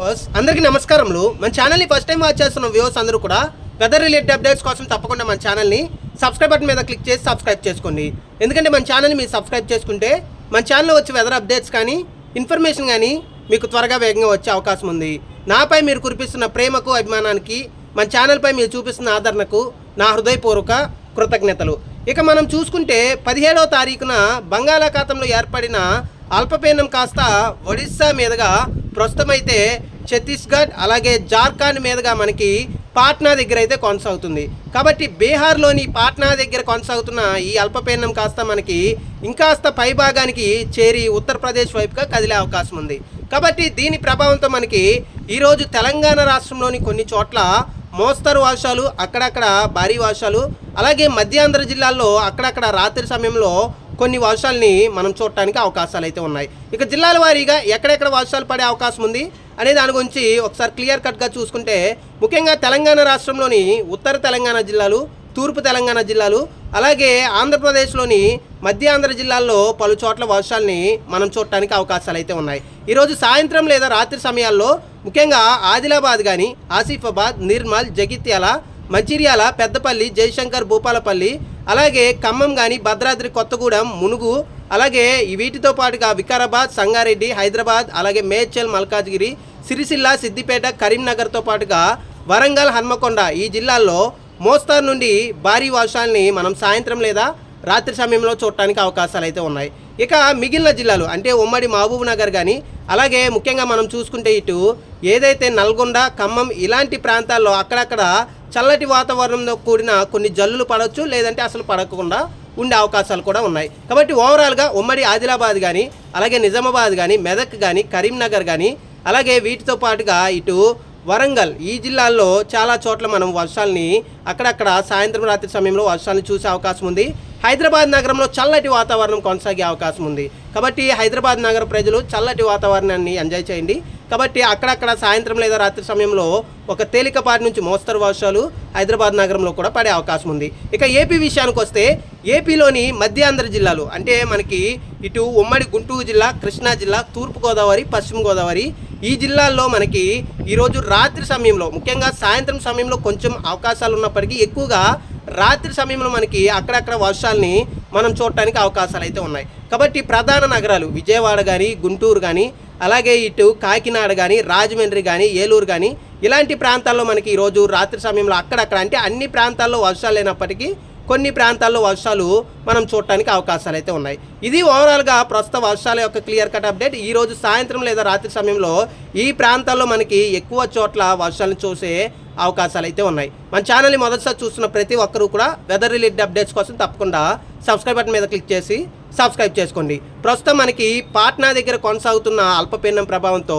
Viewers, అందరికీ నమస్కారములు. మన ఛానల్ని ఫస్ట్ టైం వాచ్ చేస్తున్న వ్యూవర్స్ అందరూ కూడా వెదర్ రిలేటెడ్ అప్డేట్స్ కోసం తప్పకుండా మన ఛానల్ని సబ్స్క్రైబ్ బటన్ మీద క్లిక్ చేసి సబ్స్క్రైబ్ చేసుకోండి. ఎందుకంటే మన ఛానల్ని మీరు సబ్స్క్రైబ్ చేసుకుంటే మన ఛానల్లో వచ్చే వెదర్ అప్డేట్స్ కానీ ఇన్ఫర్మేషన్ కానీ మీకు త్వరగా వేగంగా వచ్చే అవకాశం ఉంది. నాపై మీరు కురిపిస్తున్న ప్రేమకు అభిమానానికి మన ఛానల్పై మీరు చూపిస్తున్న ఆదరణకు నా హృదయపూర్వక కృతజ్ఞతలు. ఇక మనం చూసుకుంటే పదిహేడవ తారీఖున బంగాళాఖాతంలో ఏర్పడిన అల్పపీడనం కాస్త ఒడిస్సా మీదుగా ప్రస్తుతం అయితే ఛత్తీస్గఢ్ అలాగే జార్ఖండ్ మీదుగా మనకి పాట్నా దగ్గర అయితే కొనసాగుతుంది. కాబట్టి బీహార్లోని పాట్నా దగ్గర కొనసాగుతున్న ఈ అల్పపీడనం కాస్త మనకి ఇంకాస్త పైభాగానికి చేరి ఉత్తరప్రదేశ్ వైపుగా కదిలే అవకాశం ఉంది. కాబట్టి దీని ప్రభావంతో మనకి ఈరోజు తెలంగాణ రాష్ట్రంలోని కొన్ని చోట్ల మోస్తరు వర్షాలు అక్కడక్కడ భారీ వర్షాలు అలాగే మధ్యాంధ్ర జిల్లాల్లో అక్కడక్కడ రాత్రి సమయంలో కొన్ని వర్షాలని మనం చూడటానికి అవకాశాలు అయితే ఉన్నాయి. ఇక జిల్లాల వారీగా ఎక్కడెక్కడ వర్షాలు పడే అవకాశం ఉంది అనే దాని గురించి ఒకసారి క్లియర్ కట్గా చూసుకుంటే ముఖ్యంగా తెలంగాణ రాష్ట్రంలోని ఉత్తర తెలంగాణ జిల్లాలు తూర్పు తెలంగాణ జిల్లాలు అలాగే ఆంధ్రప్రదేశ్లోని మధ్య ఆంధ్ర జిల్లాల్లో పలు చోట్ల వర్షాలని మనం చూడటానికి అవకాశాలు అయితే ఉన్నాయి ఈరోజు సాయంత్రం లేదా రాత్రి సమయాల్లో ముఖ్యంగా ఆదిలాబాద్ కానీ ఆసిఫాబాద్ నిర్మల్ జగిత్యాల మంచిర్యాల పెద్దపల్లి జయశంకర్ భూపాలపల్లి అలాగే ఖమ్మం కానీ భద్రాద్రి కొత్తగూడెం మునుగు అలాగే వీటితో పాటుగా వికారాబాద్ సంగారెడ్డి హైదరాబాద్ అలాగే మేడ్చల్ మల్కాజ్గిరి సిరిసిల్ల సిద్దిపేట కరీంనగర్తో పాటుగా వరంగల్ హన్మకొండ ఈ జిల్లాల్లో మోస్తారు నుండి భారీ వర్షాలని మనం సాయంత్రం లేదా రాత్రి సమయంలో చూడటానికి అవకాశాలు అయితే ఉన్నాయి. ఇక మిగిలిన జిల్లాలు అంటే ఉమ్మడి మహబూబ్ నగర్ కానీ అలాగే ముఖ్యంగా మనం చూసుకుంటే ఇటు ఏదైతే నల్గొండ ఖమ్మం ఇలాంటి ప్రాంతాల్లో అక్కడక్కడ చల్లటి వాతావరణంతో కూడిన కొన్ని జల్లులు పడవచ్చు లేదంటే అసలు పడకుండా ఉండే అవకాశాలు కూడా ఉన్నాయి. కాబట్టి ఓవరాల్గా ఉమ్మడి ఆదిలాబాద్ కానీ అలాగే నిజామాబాద్ కానీ మెదక్ కానీ కరీంనగర్ కానీ అలాగే వీటితో పాటుగా ఇటు వరంగల్ ఈ జిల్లాల్లో చాలా చోట్ల మనం వర్షాలని అక్కడక్కడ సాయంత్రం రాత్రి సమయంలో వర్షాలను చూసే అవకాశం ఉంది. హైదరాబాద్ నగరంలో చల్లటి వాతావరణం కొనసాగే అవకాశం ఉంది. కాబట్టి హైదరాబాద్ నగర ప్రజలు చల్లటి వాతావరణాన్ని ఎంజాయ్ చేయండి. కాబట్టి అక్కడక్కడ సాయంత్రం లేదా రాత్రి సమయంలో ఒక తేలికపాటి నుంచి మోస్తరు వర్షాలు హైదరాబాద్ నగరంలో కూడా పడే అవకాశం ఉంది. ఇక ఏపీ విషయానికి వస్తే ఏపీలోని మధ్యాంధ్ర జిల్లాలు అంటే మనకి ఇటు ఉమ్మడి గుంటూరు జిల్లా కృష్ణా జిల్లా తూర్పుగోదావరి పశ్చిమ గోదావరి ఈ జిల్లాల్లో మనకి ఈరోజు రాత్రి సమయంలో ముఖ్యంగా సాయంత్రం సమయంలో కొంచెం అవకాశాలు ఉన్నప్పటికీ ఎక్కువగా రాత్రి సమయంలో మనకి అక్కడక్కడ వర్షాలని మనం చూడటానికి అవకాశాలు అయితే ఉన్నాయి. కాబట్టి ప్రధాన నగరాలు విజయవాడ కానీ గుంటూరు కానీ అలాగే ఇటు కాకినాడ కానీ రాజమండ్రి కానీ ఏలూరు కానీ ఇలాంటి ప్రాంతాల్లో మనకి ఈరోజు రాత్రి సమయంలో అక్కడక్కడ అంటే అన్ని ప్రాంతాల్లో వర్షాలు లేనప్పటికీ కొన్ని ప్రాంతాల్లో వర్షాలు మనం చూడటానికి అవకాశాలు అయితే ఉన్నాయి. ఇది ఓవరాల్గా ప్రస్తుత వర్షాల యొక్క క్లియర్ కట్ అప్డేట్. ఈ రోజు సాయంత్రం లేదా రాత్రి సమయంలో ఈ ప్రాంతాల్లో మనకి ఎక్కువ చోట్ల వర్షాలను చూసే అవకాశాలు అయితే ఉన్నాయి. మన ఛానల్ని మొదటిసారి చూస్తున్న ప్రతి ఒక్కరూ కూడా వెదర్ రిలేటెడ్ అప్డేట్స్ కోసం తప్పకుండా సబ్స్క్రైబ్ బటన్ మీద క్లిక్ చేసి సబ్స్క్రైబ్ చేసుకోండి. ప్రస్తుతం మనకి పాట్నా దగ్గర కొనసాగుతున్న అల్పపీడనం ప్రభావంతో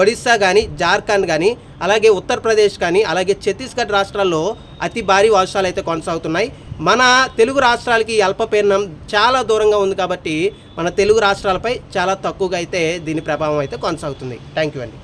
ఒడిస్సా కానీ జార్ఖండ్ కానీ అలాగే ఉత్తరప్రదేశ్ కానీ అలాగే ఛత్తీస్గఢ్ రాష్ట్రాల్లో అతి భారీ వర్షాలు అయితే కొనసాగుతున్నాయి. మన తెలుగు రాష్ట్రాలకి అల్పపీడనం చాలా దూరంగా ఉంది కాబట్టి మన తెలుగు రాష్ట్రాలపై చాలా తక్కువగా అయితే దీని ప్రభావం అయితే కొనసాగుతుంది. థ్యాంక్ యూ అండి.